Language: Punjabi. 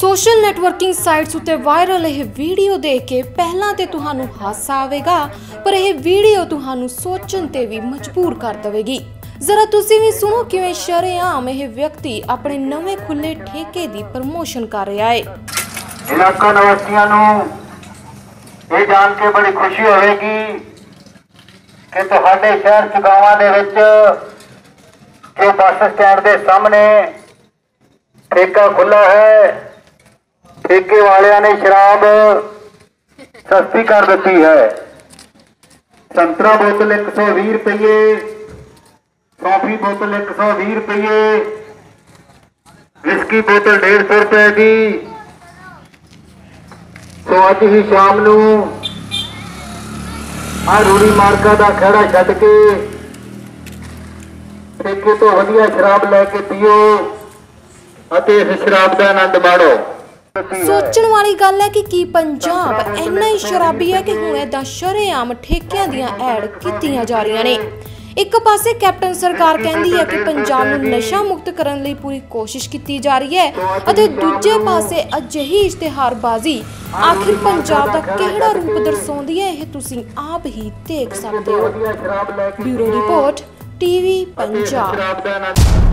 ਸੋਸ਼ਲ ਨੈਟਵਰਕਿੰਗ ਸਾਈਟਸ ਉੱਤੇ ਵਾਇਰਲ ਇਹ ਵੀਡੀਓ ਦੇਖ ਕੇ ਪਹਿਲਾਂ ਤੇ ਤੁਹਾਨੂੰ ਹਾਸਾ ਆਵੇਗਾ, ਪਰ ਇਹ ਵੀਡੀਓ ਤੁਹਾਨੂੰ ਸੋਚਣ ਤੇ ਵੀ ਮਜਬੂਰ ਕਰ ਦੇਵੇਗੀ। ਜ਼ਰਾ ਤੁਸੀਂ ਵੀ ਸੁਣੋ ਕਿਵੇਂ ਸ਼ਰੇਆਮ ਇਹ ਵਿਅਕਤੀ ਆਪਣੇ ਨਵੇਂ ਖੁੱਲੇ ਠੇਕੇ ਦੀ ਪ੍ਰਮੋਸ਼ਨ ਕਰ ਰਿਹਾ ਹੈ। ਇਲਾਕਾ ਨਿਵਾਸੀਆਂ ਨੂੰ ਇਹ ਜਾਣ ਕੇ ਬੜੀ ਖੁਸ਼ੀ ਹੋਵੇਗੀ ਕਿ ਤੁਹਾਡੇ ਸ਼ਹਿਰ ਚੁਗਾਵਾਂ ਦੇ ਵਿੱਚ ਜੋ ਬੱਸ ਸਟੈਂਡ ਦੇ ਸਾਹਮਣੇ ਠੇਕਾ ਖੁੱਲਾ ਹੈ। ਠੇਕੇ ਵਾਲਿਆਂ ਨੇ ਸ਼ਰਾਬ ਸਸਤੀ ਕਰ ਦਿੱਤੀ ਹੈ। ਸੰਤਰਾ ਬੋਤਲ 120 ਰੁਪਏ ਕਾਫੀ ਬੋਤਲ 120 ਰੁਪਏ ਵਿਸਕੀ ਬੋਤਲ 150 ਰੁਪਏ ਦੀ। ਸੋ ਅੱਜ ਹੀ ਸ਼ਾਮ ਨੂੰ ਆ ਰੂੜੀ ਮਾਰਕਾ ਦਾ ਖੜਾ ਛੱਡ ਕੇ ਠੇਕੇ ਤੋਂ ਵਧੀਆ ਸ਼ਰਾਬ ਲੈ ਕੇ ਪੀਓ ਅਤੇ ਇਸ ਸ਼ਰਾਬ ਦਾ ਆਨੰਦ ਮਾਣੋ। ਸੋਚਣ ਵਾਲੀ ਗੱਲ ਹੈ ਕਿ ਕੀ ਪੰਜਾਬ ਇੰਨਾ ਹੀ ਸ਼ਰਾਬੀ ਹੈ ਕਿ ਹੁਣ ਏਦਾਂ ਸ਼ਰੇਆਮ ਠੇਕਿਆਂ ਦੀਆਂ ਐਡ ਕੀਤੀਆਂ ਜਾ ਰਹੀਆਂ ਨੇ। ਇੱਕ ਪਾਸੇ ਕੈਪਟਨ ਸਰਕਾਰ ਕਹਿੰਦੀ ਹੈ ਕਿ ਪੰਜਾਬ ਨੂੰ ਨਸ਼ਾ ਮੁਕਤ ਕਰਨ ਲਈ ਪੂਰੀ ਕੋਸ਼ਿਸ਼ ਕੀਤੀ ਜਾ ਰਹੀ ਹੈ ਅਤੇ ਦੂਜੇ ਪਾਸੇ ਅਜਿਹੀ ਇਸ਼ਤਿਹਾਰਬਾਜ਼ੀ ਆਖਿਰ ਪੰਜਾਬ ਦਾ ਕਿਹੜਾ ਰੂਪ ਦਰਸਾਉਂਦੀ ਹੈ ਇਹ ਤੁਸੀਂ ਆਪ ਹੀ ਦੇਖ ਸਕਦੇ ਹੋ। Bureau report, TV Punjab.